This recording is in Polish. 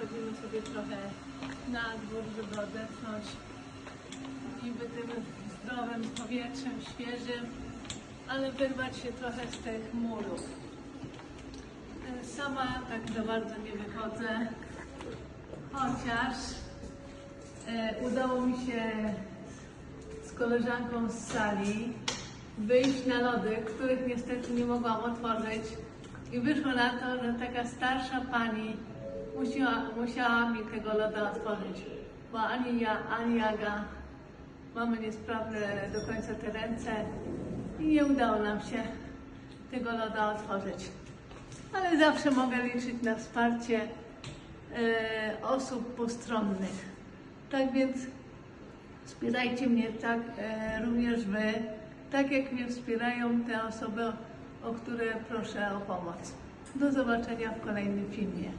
wychodzimy sobie trochę na dwór, żeby odetchnąć i by tym zdrowym powietrzem, świeżym, ale wyrwać się trochę z tych murów. E, Sama tak za bardzo nie wychodzę, chociaż e, udało mi się z koleżanką z sali wyjść na lody, których niestety nie mogłam otworzyć. I wyszło na to, że taka starsza pani musiała, musiała mi tego loda otworzyć, bo ani ja, ani Aga mamy niesprawne do końca te ręce i nie udało nam się tego loda otworzyć. Ale zawsze mogę liczyć na wsparcie e, osób postronnych. Tak więc Wspierajcie mnie tak e, również Wy, tak jak mnie wspierają te osoby, o które proszę o pomoc. Do zobaczenia w kolejnym filmie.